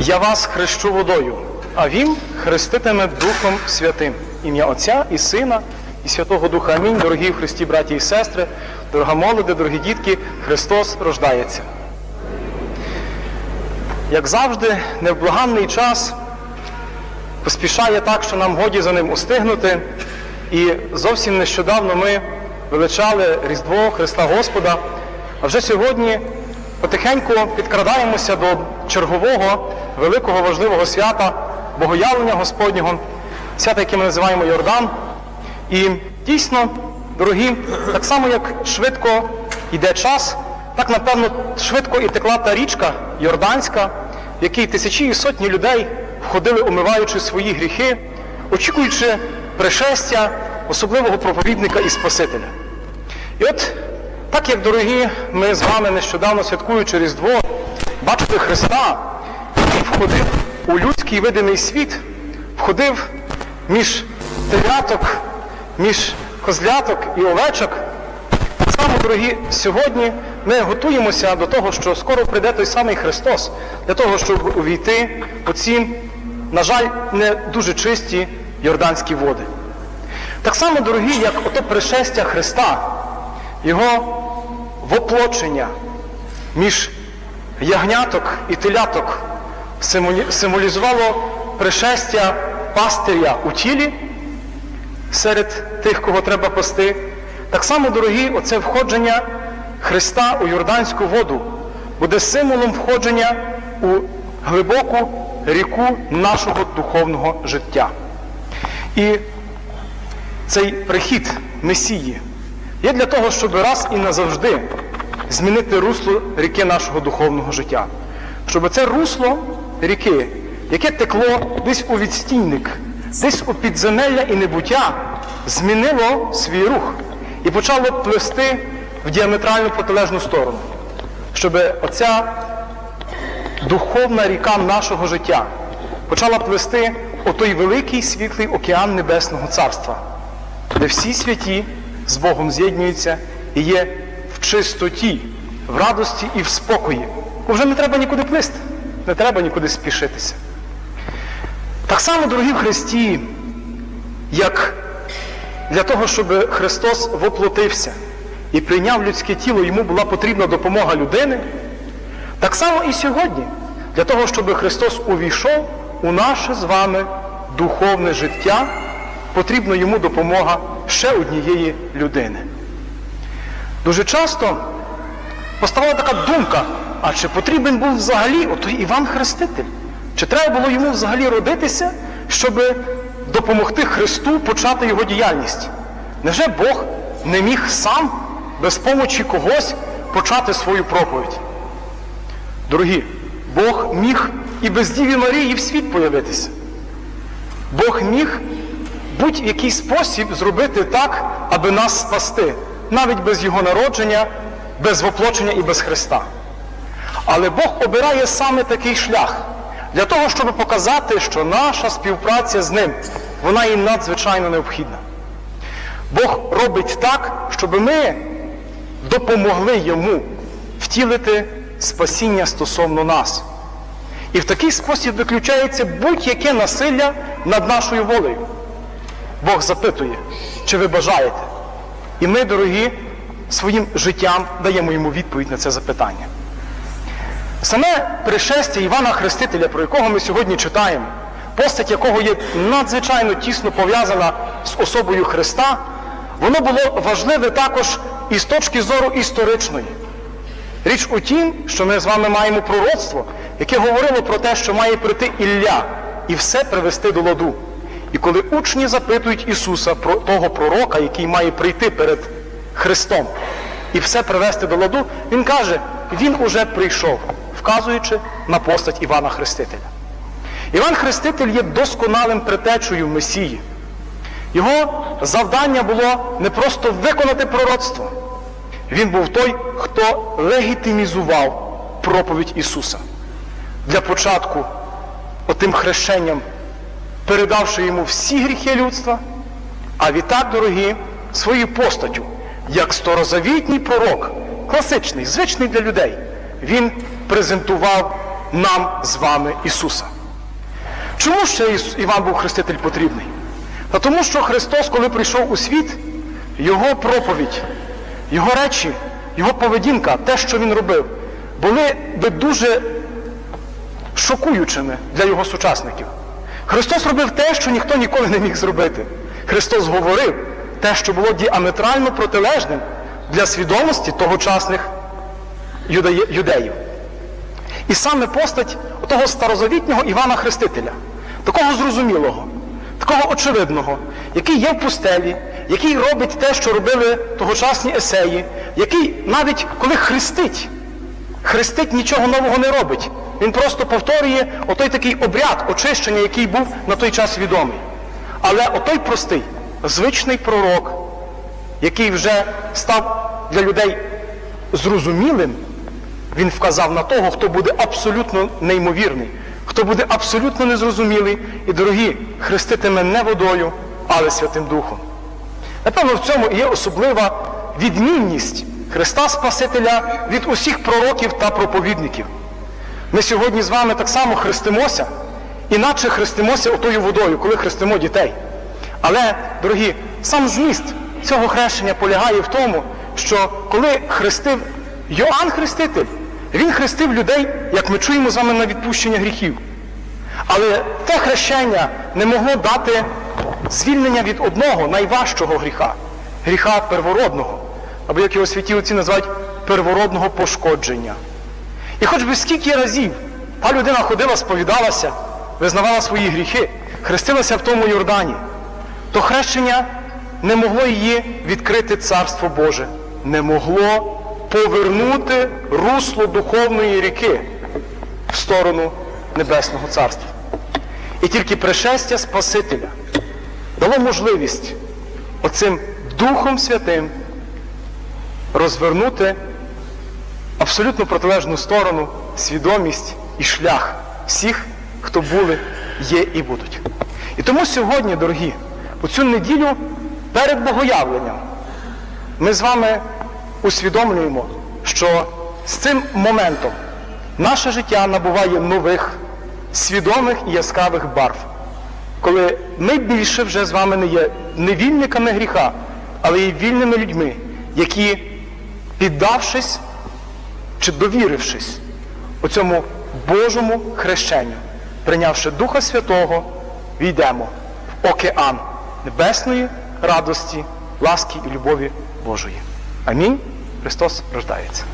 Я вас хрещу водою, а він хреститиме Духом Святим. Ім'я Отця і Сина, і Святого Духа. Амінь. Дорогі в Христі, браті і сестри, дорога молоде, дорогі дітки, Христос рождається. Як завжди, невблаганний час поспішає так, що нам годі за ним устигнути. І зовсім нещодавно ми величали Різдво Христа Господа, а вже сьогодні потихеньку підкрадаємося до чергового великого важливого свята Богоявлення Господнього, свята, яке ми називаємо Йордан. І дійсно, дорогі, так само як швидко йде час, так напевно швидко і текла та річка Йорданська, в якій тисячі і сотні людей входили, умиваючи свої гріхи, очікуючи пришестя особливого проповідника і Спасителя. І от так як, дорогі, ми з вами нещодавно святкуючи Різдво, бачите Христа, який входив у людський видимий світ, входив між теляток, між козляток і овечок. Так само, дорогі, сьогодні ми готуємося до того, що скоро прийде той самий Христос, для того, щоб увійти у ці, на жаль, не дуже чисті йорданські води. Так само, дорогі, як ото пришестя Христа, Його воплочення між ягняток і теляток символізувало пришестя пастиря у тілі серед тих, кого треба пасти. Так само, дорогі, оце входження Христа у Йорданську воду буде символом входження у глибоку ріку нашого духовного життя. І цей прихід Месії є для того, щоб раз і назавжди змінити русло ріки нашого духовного життя. Щоб це русло ріки, яке текло десь у відстійник, десь у підземелля і небуття, змінило свій рух і почало пливсти в діаметрально протилежну сторону. Щоб оця духовна ріка нашого життя почала плисти у той великий світлий океан Небесного Царства, де всі святі з Богом з'єднуються і є в чистоті, в радості і в спокої. Бо вже не треба нікуди плисти, не треба нікуди спішитися. Так само, дорогі в Христі, як для того, щоб Христос воплотився і прийняв людське тіло, йому була потрібна допомога людини, так само і сьогодні, для того, щоб Христос увійшов у наше з вами духовне життя, потрібна йому допомога ще однієї людини. Дуже часто поставала така думка, а чи потрібен був взагалі отой Іван Хреститель? Чи треба було йому взагалі родитися, щоб допомогти Христу почати його діяльність? Невже Бог не міг сам без помочі когось почати свою проповідь? Дорогі, Бог міг і без Діві Марії в світ появитися. Бог міг будь-який спосіб зробити так, аби нас спасти, навіть без Його народження, без воплочення і без Христа. Але Бог обирає саме такий шлях для того, щоб показати, що наша співпраця з ним, вона їм надзвичайно необхідна. Бог робить так, щоб ми допомогли йому втілити спасіння стосовно нас. І в такий спосіб виключається будь-яке насилля над нашою волею. Бог запитує, чи ви бажаєте? І ми, дорогі, своїм життям даємо йому відповідь на це запитання. Саме пришестя Івана Хрестителя, про якого ми сьогодні читаємо, постать якого є надзвичайно тісно пов'язана з особою Христа, воно було важливе також і з точки зору історичної. Річ у тім, що ми з вами маємо пророцтво, яке говорило про те, що має прийти Ілля і все привести до ладу. І коли учні запитують Ісуса про того пророка, який має прийти перед Христом і все привести до ладу, Він каже, Він уже прийшов, вказуючи на постать Івана Хрестителя. Іван Хреститель є досконалим притечею Месії. Його завдання було не просто виконати пророцтво. Він був той, хто легітимізував проповідь Ісуса. Для початку, отим хрещенням, передавши йому всі гріхи людства, а відтак, дорогі, своєю постаттю, як старозавітній пророк, класичний, звичний для людей, він презентував нам з вами Ісуса. Чому ще Іван був хреститель потрібний? Та тому, що Христос, коли прийшов у світ, Його проповідь, Його речі, Його поведінка, те, що Він робив, були би дуже шокуючими для його сучасників. Христос робив те, що ніхто ніколи не міг зробити. Христос говорив те, що було діаметрально протилежним для свідомості тогочасних юдеїв. І саме постать того старозавітнього Івана Хрестителя, такого зрозумілого, такого очевидного, який є в пустелі, який робить те, що робили тогочасні есеї, який навіть коли хрестить, хрестить нічого нового не робить. Він просто повторює отой такий обряд очищення, який був на той час відомий. Але отой простий, звичний пророк, який вже став для людей зрозумілим, він вказав на того, хто буде абсолютно неймовірний, хто буде абсолютно незрозумілий і, дорогі, хреститиме не водою, але Святим Духом. Напевно, в цьому є особлива відмінність Христа Спасителя від усіх пророків та проповідників. Ми сьогодні з вами так само хрестимося, іначе хрестимося отою водою, коли хрестимо дітей. Але, дорогі, сам зміст цього хрещення полягає в тому, що коли хрестив Йоанн Хреститель, він хрестив людей, як ми чуємо з вами на відпущення гріхів. Але те хрещення не могло дати звільнення від одного найважчого гріха гріха первородного, або як його святі отці називають первородного пошкодження. І хоч би скільки разів та людина ходила, сповідалася, визнавала свої гріхи, хрестилася в тому Йордані, то хрещення не могло її відкрити Царство Боже, не могло повернути русло духовної ріки в сторону Небесного Царства. І тільки пришестя Спасителя дало можливість оцим Духом Святим розвернути абсолютно протилежну сторону, свідомість і шлях всіх, хто були, є і будуть. І тому сьогодні, дорогі, у цю неділю перед Богоявленням ми з вами усвідомлюємо, що з цим моментом наше життя набуває нових, свідомих і яскравих барв. Коли ми більше вже з вами не є невільниками гріха, але є вільними людьми, які, піддавшись чи довірившись у цьому Божому хрещенню, прийнявши Духа Святого, війдемо в океан небесної радості, ласки і любові Божої. Амінь. Христос рождається.